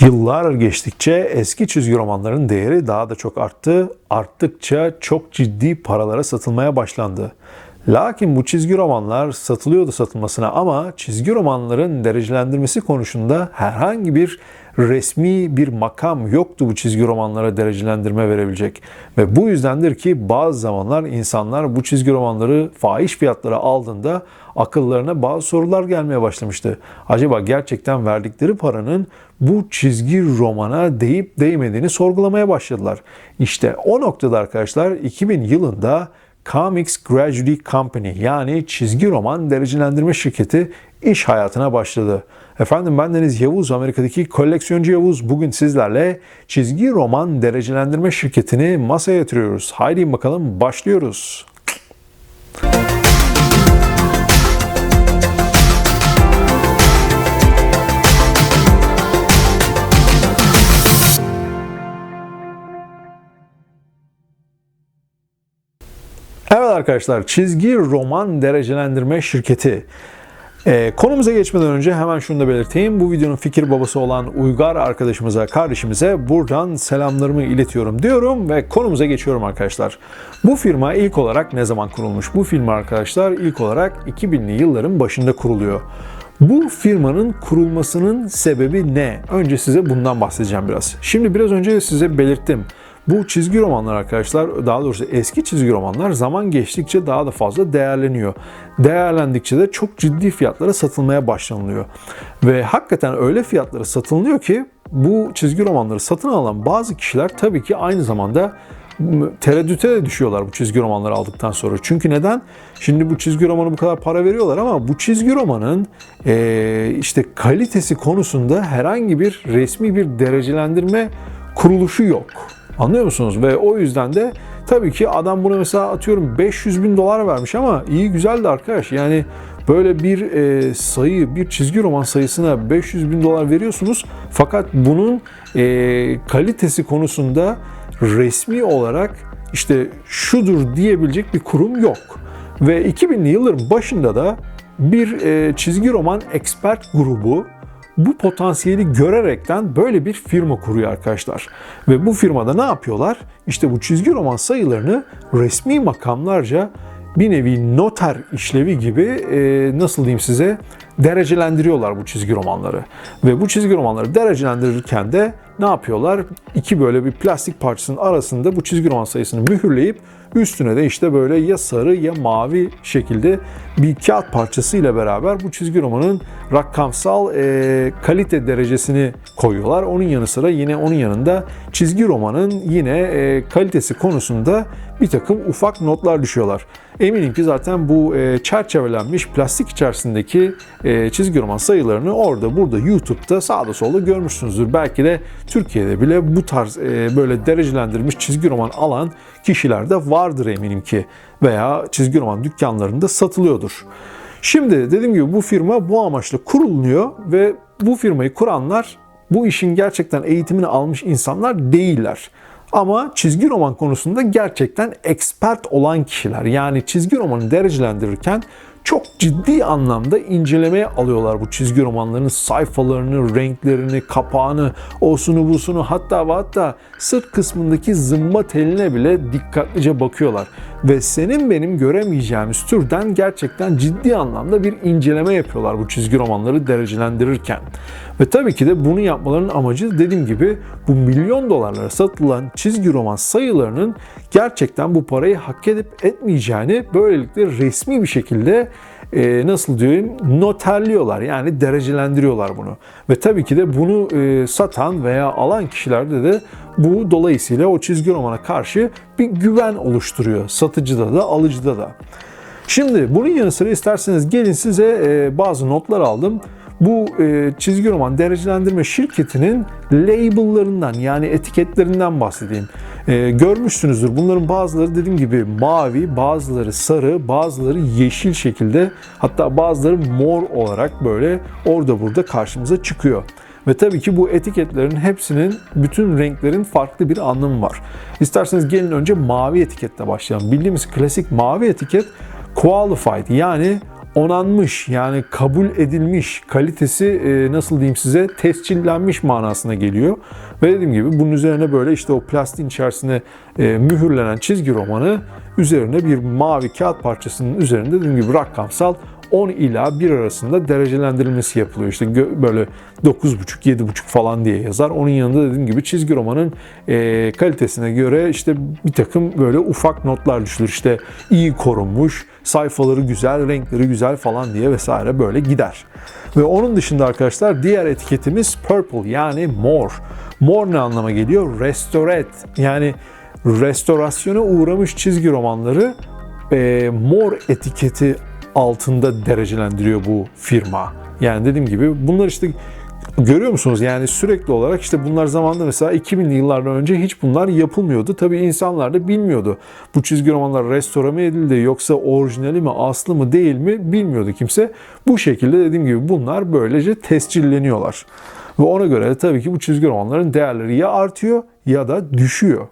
Yıllar geçtikçe eski çizgi romanların değeri daha da çok arttı. Arttıkça çok ciddi paralara satılmaya başlandı. Lakin bu çizgi romanlar satılıyordu satılmasına ama çizgi romanların derecelendirmesi konusunda herhangi bir resmi bir makam yoktu bu çizgi romanlara derecelendirme verebilecek. Ve bu yüzdendir ki bazı zamanlar insanlar bu çizgi romanları fahiş fiyatlara aldığında akıllarına bazı sorular gelmeye başlamıştı. Acaba gerçekten verdikleri paranın bu çizgi romana değip değmediğini sorgulamaya başladılar. İşte o noktada arkadaşlar 2000 yılında Comics Gradually Company yani çizgi roman derecelendirme şirketi iş hayatına başladı. Efendim ben Deniz Yavuz, Amerika'daki koleksiyoncu Yavuz. Bugün sizlerle çizgi roman derecelendirme şirketini masaya yatırıyoruz. Haydi bakalım başlıyoruz. Evet arkadaşlar çizgi roman derecelendirme şirketi. Ee, konumuza geçmeden önce hemen şunu da belirteyim. Bu videonun fikir babası olan Uygar arkadaşımıza, kardeşimize buradan selamlarımı iletiyorum diyorum ve konumuza geçiyorum arkadaşlar. Bu firma ilk olarak ne zaman kurulmuş? Bu firma arkadaşlar ilk olarak 2000'li yılların başında kuruluyor. Bu firmanın kurulmasının sebebi ne? Önce size bundan bahsedeceğim biraz. Şimdi biraz önce size belirttim. Bu çizgi romanlar arkadaşlar, daha doğrusu eski çizgi romanlar zaman geçtikçe daha da fazla değerleniyor. Değerlendikçe de çok ciddi fiyatlara satılmaya başlanılıyor. Ve hakikaten öyle fiyatlara satılıyor ki bu çizgi romanları satın alan bazı kişiler tabii ki aynı zamanda tereddüte de düşüyorlar bu çizgi romanları aldıktan sonra. Çünkü neden? Şimdi bu çizgi romanı bu kadar para veriyorlar ama bu çizgi romanın e, işte kalitesi konusunda herhangi bir resmi bir derecelendirme kuruluşu yok. Anlıyor musunuz? Ve o yüzden de tabii ki adam buna mesela atıyorum 500 bin dolar vermiş ama iyi güzel de arkadaş. Yani böyle bir e, sayı, bir çizgi roman sayısına 500 bin dolar veriyorsunuz. Fakat bunun e, kalitesi konusunda resmi olarak işte şudur diyebilecek bir kurum yok. Ve 2000'li yılların başında da bir e, çizgi roman expert grubu bu potansiyeli görerekten böyle bir firma kuruyor arkadaşlar. Ve bu firmada ne yapıyorlar? İşte bu çizgi roman sayılarını resmi makamlarca bir nevi noter işlevi gibi e, nasıl diyeyim size derecelendiriyorlar bu çizgi romanları. Ve bu çizgi romanları derecelendirirken de ne yapıyorlar? İki böyle bir plastik parçasının arasında bu çizgi roman sayısını mühürleyip üstüne de işte böyle ya sarı ya mavi şekilde bir kağıt parçası ile beraber bu çizgi romanın rakamsal e, kalite derecesini koyuyorlar. Onun yanı sıra yine onun yanında çizgi romanın yine e, kalitesi konusunda bir takım ufak notlar düşüyorlar. Eminim ki zaten bu e, çerçevelenmiş plastik içerisindeki e, çizgi roman sayılarını orada burada YouTube'da sağda solda görmüşsünüzdür. Belki de Türkiye'de bile bu tarz e, böyle derecelendirilmiş çizgi roman alan kişiler de vardır eminim ki veya çizgi roman dükkanlarında satılıyordur. Şimdi dediğim gibi bu firma bu amaçla kurulunuyor ve bu firmayı kuranlar bu işin gerçekten eğitimini almış insanlar değiller. Ama çizgi roman konusunda gerçekten expert olan kişiler. Yani çizgi romanı derecelendirirken çok ciddi anlamda incelemeye alıyorlar bu çizgi romanların sayfalarını, renklerini, kapağını, osunu busunu hatta ve hatta sırt kısmındaki zımba teline bile dikkatlice bakıyorlar. Ve senin benim göremeyeceğimiz türden gerçekten ciddi anlamda bir inceleme yapıyorlar bu çizgi romanları derecelendirirken. Ve tabii ki de bunu yapmalarının amacı dediğim gibi bu milyon dolarlara satılan çizgi roman sayılarının gerçekten bu parayı hak edip etmeyeceğini böylelikle resmi bir şekilde e, nasıl diyeyim noterliyorlar yani derecelendiriyorlar bunu. Ve tabii ki de bunu e, satan veya alan kişilerde de bu dolayısıyla o çizgi romana karşı bir güven oluşturuyor satıcıda da alıcıda da. Şimdi bunun yanı sıra isterseniz gelin size e, bazı notlar aldım bu e, çizgi roman derecelendirme şirketinin label'larından yani etiketlerinden bahsedeyim. E, görmüşsünüzdür. Bunların bazıları dediğim gibi mavi, bazıları sarı, bazıları yeşil şekilde hatta bazıları mor olarak böyle orada burada karşımıza çıkıyor. Ve tabii ki bu etiketlerin hepsinin bütün renklerin farklı bir anlamı var. İsterseniz gelin önce mavi etiketle başlayalım. Bildiğimiz klasik mavi etiket qualified yani onanmış yani kabul edilmiş kalitesi e, nasıl diyeyim size tescillenmiş manasına geliyor. Ve dediğim gibi bunun üzerine böyle işte o plastiğin içerisine e, mühürlenen çizgi romanı üzerine bir mavi kağıt parçasının üzerinde dediğim gibi rakamsal 10 ila 1 arasında derecelendirilmesi yapılıyor. İşte böyle 9,5 7,5 falan diye yazar. Onun yanında dediğim gibi çizgi romanın e, kalitesine göre işte bir takım böyle ufak notlar düşülür. İşte iyi korunmuş, sayfaları güzel, renkleri güzel falan diye vesaire böyle gider. Ve onun dışında arkadaşlar diğer etiketimiz purple yani mor. Mor ne anlama geliyor? Restored yani restorasyona uğramış çizgi romanları e, mor etiketi altında derecelendiriyor bu firma. Yani dediğim gibi bunlar işte görüyor musunuz? Yani sürekli olarak işte bunlar zamanında mesela 2000'li yıllardan önce hiç bunlar yapılmıyordu. Tabii insanlar da bilmiyordu. Bu çizgi romanlar restore mi edildi yoksa orijinali mi aslı mı değil mi bilmiyordu kimse. Bu şekilde dediğim gibi bunlar böylece tescilleniyorlar. Ve ona göre de tabii ki bu çizgi romanların değerleri ya artıyor ya da düşüyor.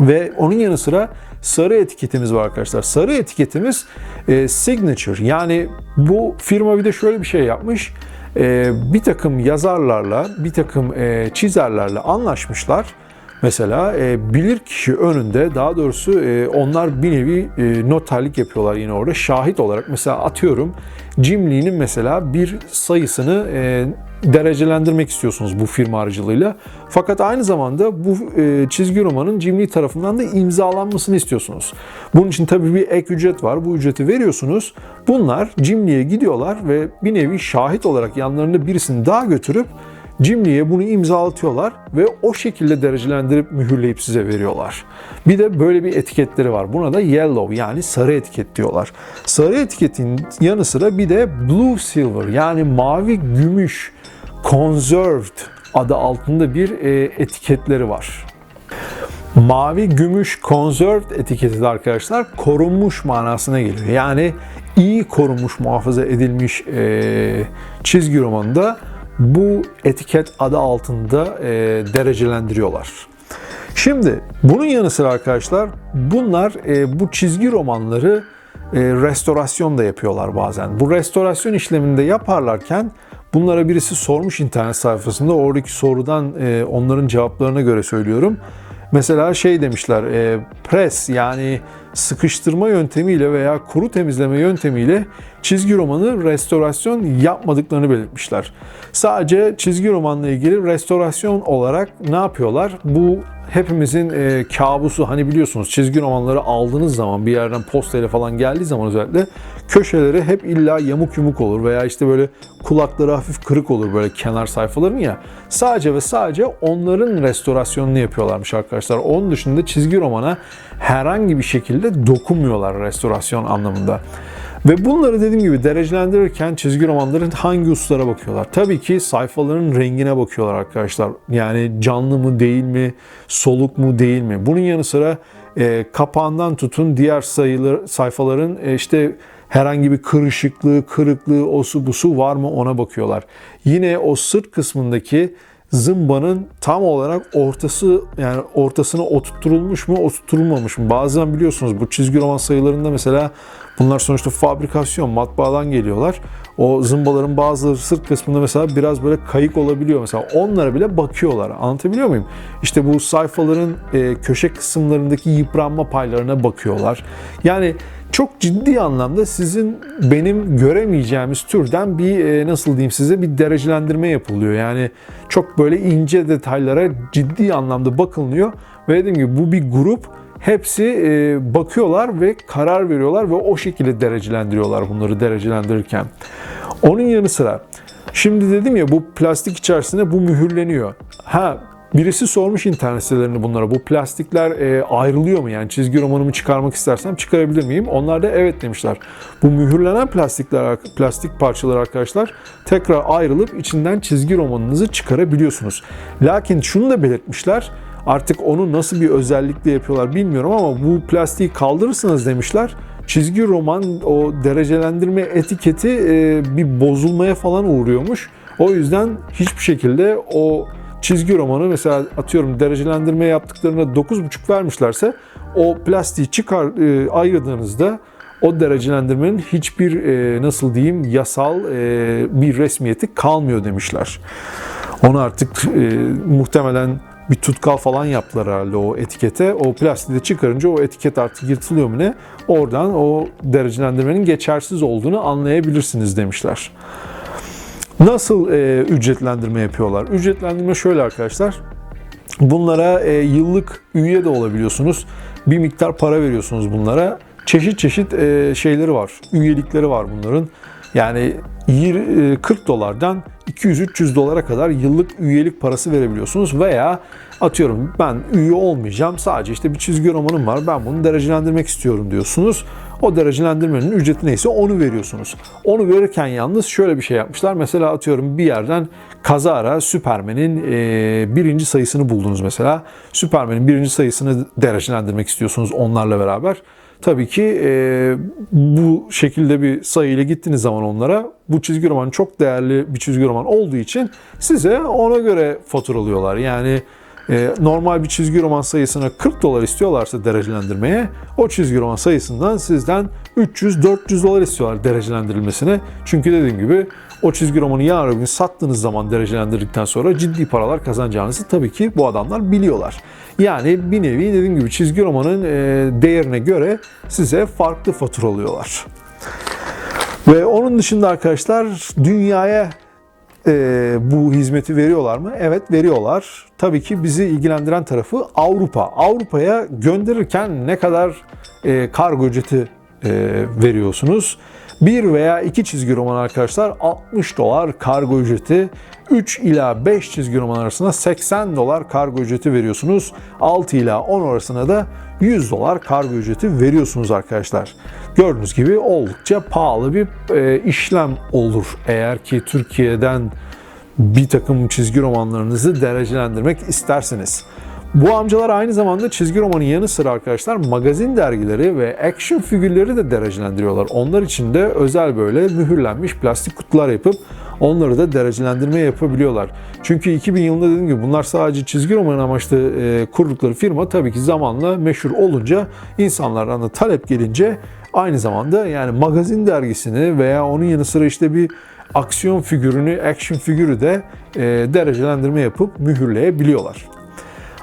Ve onun yanı sıra sarı etiketimiz var arkadaşlar. Sarı etiketimiz e, signature. Yani bu firma bir de şöyle bir şey yapmış. E, bir takım yazarlarla, bir takım e, çizerlerle anlaşmışlar. Mesela e, bilir kişi önünde daha doğrusu e, onlar bir nevi e, noterlik yapıyorlar yine orada şahit olarak. Mesela atıyorum Jim Lee'nin mesela bir sayısını e, derecelendirmek istiyorsunuz bu firma aracılığıyla. Fakat aynı zamanda bu e, çizgi romanın Jim tarafından da imzalanmasını istiyorsunuz. Bunun için tabii bir ek ücret var. Bu ücreti veriyorsunuz. Bunlar Jim gidiyorlar ve bir nevi şahit olarak yanlarında birisini daha götürüp Jim Lee'ye bunu imzalatıyorlar ve o şekilde derecelendirip mühürleyip size veriyorlar. Bir de böyle bir etiketleri var. Buna da yellow yani sarı etiket diyorlar. Sarı etiketin yanı sıra bir de blue silver yani mavi gümüş conserved adı altında bir e, etiketleri var. Mavi gümüş conserved etiketi de arkadaşlar korunmuş manasına geliyor. Yani iyi korunmuş, muhafaza edilmiş e, çizgi romanında bu etiket adı altında e, derecelendiriyorlar. Şimdi bunun yanı sıra arkadaşlar bunlar e, bu çizgi romanları e, restorasyon da yapıyorlar bazen. Bu restorasyon işleminde yaparlarken bunlara birisi sormuş internet sayfasında oradaki sorudan e, onların cevaplarına göre söylüyorum. Mesela şey demişler, e, pres yani sıkıştırma yöntemiyle veya kuru temizleme yöntemiyle çizgi romanı restorasyon yapmadıklarını belirtmişler. Sadece çizgi romanla ilgili restorasyon olarak ne yapıyorlar? Bu hepimizin e, kabusu hani biliyorsunuz çizgi romanları aldığınız zaman bir yerden postayla falan geldiği zaman özellikle köşeleri hep illa yamuk yumuk olur veya işte böyle kulakları hafif kırık olur böyle kenar sayfaların ya. Sadece ve sadece onların restorasyonunu yapıyorlarmış arkadaşlar. Onun dışında çizgi romana herhangi bir şekilde dokunmuyorlar restorasyon anlamında. Ve bunları dediğim gibi derecelendirirken çizgi romanların hangi hususlara bakıyorlar? Tabii ki sayfaların rengine bakıyorlar arkadaşlar. Yani canlı mı değil mi, soluk mu değil mi? Bunun yanı sıra e, kapağından tutun diğer sayılar, sayfaların e, işte herhangi bir kırışıklığı, kırıklığı, osu busu var mı ona bakıyorlar. Yine o sırt kısmındaki zımbanın tam olarak ortası yani ortasına oturtulmuş mu oturtulmamış mı? Bazen biliyorsunuz bu çizgi roman sayılarında mesela bunlar sonuçta fabrikasyon matbaadan geliyorlar. O zımbaların bazıları sırt kısmında mesela biraz böyle kayık olabiliyor mesela. Onlara bile bakıyorlar. Anlatabiliyor muyum? İşte bu sayfaların e, köşe kısımlarındaki yıpranma paylarına bakıyorlar. Yani çok ciddi anlamda sizin benim göremeyeceğimiz türden bir e, nasıl diyeyim size bir derecelendirme yapılıyor. Yani çok böyle ince detaylara ciddi anlamda bakılıyor ve dediğim gibi bu bir grup hepsi e, bakıyorlar ve karar veriyorlar ve o şekilde derecelendiriyorlar bunları derecelendirirken. Onun yanı sıra şimdi dedim ya bu plastik içerisinde bu mühürleniyor. Ha Birisi sormuş internet sitelerinde bunlara bu plastikler e, ayrılıyor mu? Yani çizgi romanımı çıkarmak istersem çıkarabilir miyim? Onlar da evet demişler. Bu mühürlenen plastikler, plastik parçaları arkadaşlar tekrar ayrılıp içinden çizgi romanınızı çıkarabiliyorsunuz. Lakin şunu da belirtmişler. Artık onu nasıl bir özellikle yapıyorlar bilmiyorum ama bu plastiği kaldırırsınız demişler çizgi roman o derecelendirme etiketi e, bir bozulmaya falan uğruyormuş. O yüzden hiçbir şekilde o çizgi romanı mesela atıyorum derecelendirme yaptıklarına 9.5 vermişlerse o plastiği çıkar e, ayırdığınızda o derecelendirmenin hiçbir e, nasıl diyeyim yasal e, bir resmiyeti kalmıyor demişler. Onu artık e, muhtemelen bir tutkal falan yaptılar herhalde o etikete. O plastiği de çıkarınca o etiket artık yırtılıyor mu ne? Oradan o derecelendirmenin geçersiz olduğunu anlayabilirsiniz demişler. Nasıl e, ücretlendirme yapıyorlar? Ücretlendirme şöyle arkadaşlar. Bunlara e, yıllık üye de olabiliyorsunuz. Bir miktar para veriyorsunuz bunlara. Çeşit çeşit e, şeyleri var. Üyelikleri var bunların. Yani 20, e, 40 dolardan 200-300 dolara kadar yıllık üyelik parası verebiliyorsunuz veya atıyorum ben üye olmayacağım sadece işte bir çizgi romanım var ben bunu derecelendirmek istiyorum diyorsunuz. O derecelendirmenin ücreti neyse onu veriyorsunuz. Onu verirken yalnız şöyle bir şey yapmışlar. Mesela atıyorum bir yerden kazara Süpermen'in e, birinci sayısını buldunuz mesela. Süpermen'in birinci sayısını derecelendirmek istiyorsunuz onlarla beraber. Tabii ki e, bu şekilde bir sayıyla gittiğiniz zaman onlara bu çizgi roman çok değerli bir çizgi roman olduğu için size ona göre faturalıyorlar. Yani e, normal bir çizgi roman sayısına 40 dolar istiyorlarsa derecelendirmeye o çizgi roman sayısından sizden 300-400 dolar istiyorlar derecelendirilmesine. Çünkü dediğim gibi o çizgi romanı yarın gün sattığınız zaman derecelendirdikten sonra ciddi paralar kazanacağınızı tabii ki bu adamlar biliyorlar. Yani bir nevi dediğim gibi çizgi romanın e, değerine göre size farklı faturalıyorlar. Ve onun dışında arkadaşlar dünyaya e, bu hizmeti veriyorlar mı? Evet veriyorlar. Tabii ki bizi ilgilendiren tarafı Avrupa. Avrupa'ya gönderirken ne kadar e, kargo ücreti e, veriyorsunuz? Bir veya iki çizgi roman arkadaşlar 60 dolar kargo ücreti. 3 ila 5 çizgi roman arasında 80 dolar kargo ücreti veriyorsunuz. 6 ila 10 arasında da 100 dolar kargo ücreti veriyorsunuz arkadaşlar. Gördüğünüz gibi oldukça pahalı bir e, işlem olur eğer ki Türkiye'den bir takım çizgi romanlarınızı derecelendirmek isterseniz. Bu amcalar aynı zamanda çizgi romanın yanı sıra arkadaşlar magazin dergileri ve action figürleri de derecelendiriyorlar. Onlar için de özel böyle mühürlenmiş plastik kutular yapıp onları da derecelendirme yapabiliyorlar. Çünkü 2000 yılında dediğim gibi bunlar sadece çizgi roman amaçlı e, kurdukları firma tabii ki zamanla meşhur olunca insanlardan da talep gelince aynı zamanda yani magazin dergisini veya onun yanı sıra işte bir aksiyon figürünü, action figürü de e, derecelendirme yapıp mühürleyebiliyorlar.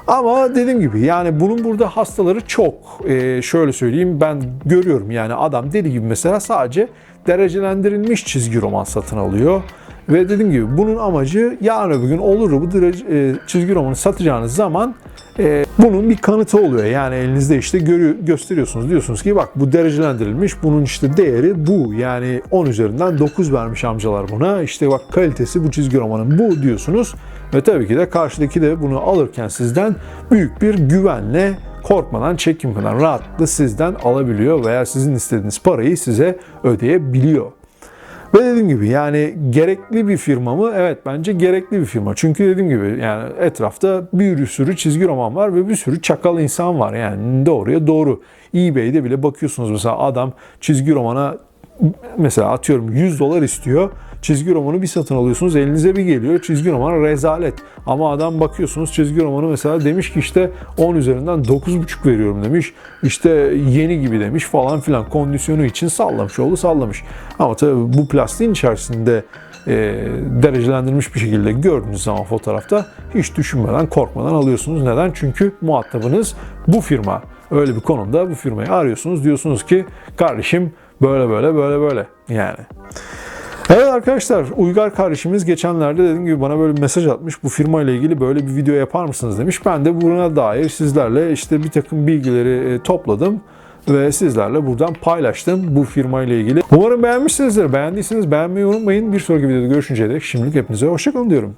Ama dediğim gibi yani bunun burada hastaları çok. Ee, şöyle söyleyeyim ben görüyorum yani adam deli gibi mesela sadece derecelendirilmiş çizgi roman satın alıyor. Ve dediğim gibi bunun amacı yarın öbür gün olur bu e, çizgi romanı satacağınız zaman e, bunun bir kanıtı oluyor. Yani elinizde işte görüyor, gösteriyorsunuz. Diyorsunuz ki bak bu derecelendirilmiş. Bunun işte değeri bu. Yani 10 üzerinden 9 vermiş amcalar buna. İşte bak kalitesi bu çizgi romanın bu diyorsunuz. Ve tabii ki de karşıdaki de bunu alırken sizden büyük bir güvenle korkmadan, çekinmeden rahatlıkla sizden alabiliyor veya sizin istediğiniz parayı size ödeyebiliyor. Ve dediğim gibi yani gerekli bir firma mı? Evet bence gerekli bir firma. Çünkü dediğim gibi yani etrafta bir sürü çizgi roman var ve bir sürü çakal insan var. Yani doğruya doğru. eBay'de bile bakıyorsunuz mesela adam çizgi romana mesela atıyorum 100 dolar istiyor. Çizgi romanı bir satın alıyorsunuz elinize bir geliyor çizgi roman rezalet. Ama adam bakıyorsunuz çizgi romanı mesela demiş ki işte 10 üzerinden 9,5 veriyorum demiş. İşte yeni gibi demiş falan filan kondisyonu için sallamış oldu sallamış. Ama tabii bu plastiğin içerisinde e, derecelendirilmiş bir şekilde gördüğünüz zaman fotoğrafta hiç düşünmeden korkmadan alıyorsunuz. Neden? Çünkü muhatabınız bu firma. Öyle bir konumda bu firmayı arıyorsunuz. Diyorsunuz ki kardeşim böyle böyle böyle böyle yani. Evet arkadaşlar Uygar kardeşimiz geçenlerde dediğim gibi bana böyle bir mesaj atmış. Bu firma ile ilgili böyle bir video yapar mısınız demiş. Ben de buna dair sizlerle işte bir takım bilgileri e, topladım ve sizlerle buradan paylaştım bu firma ile ilgili. Umarım beğenmişsinizdir. Beğendiyseniz beğenmeyi unutmayın. Bir sonraki videoda görüşünceye dek şimdilik hepinize hoşçakalın diyorum.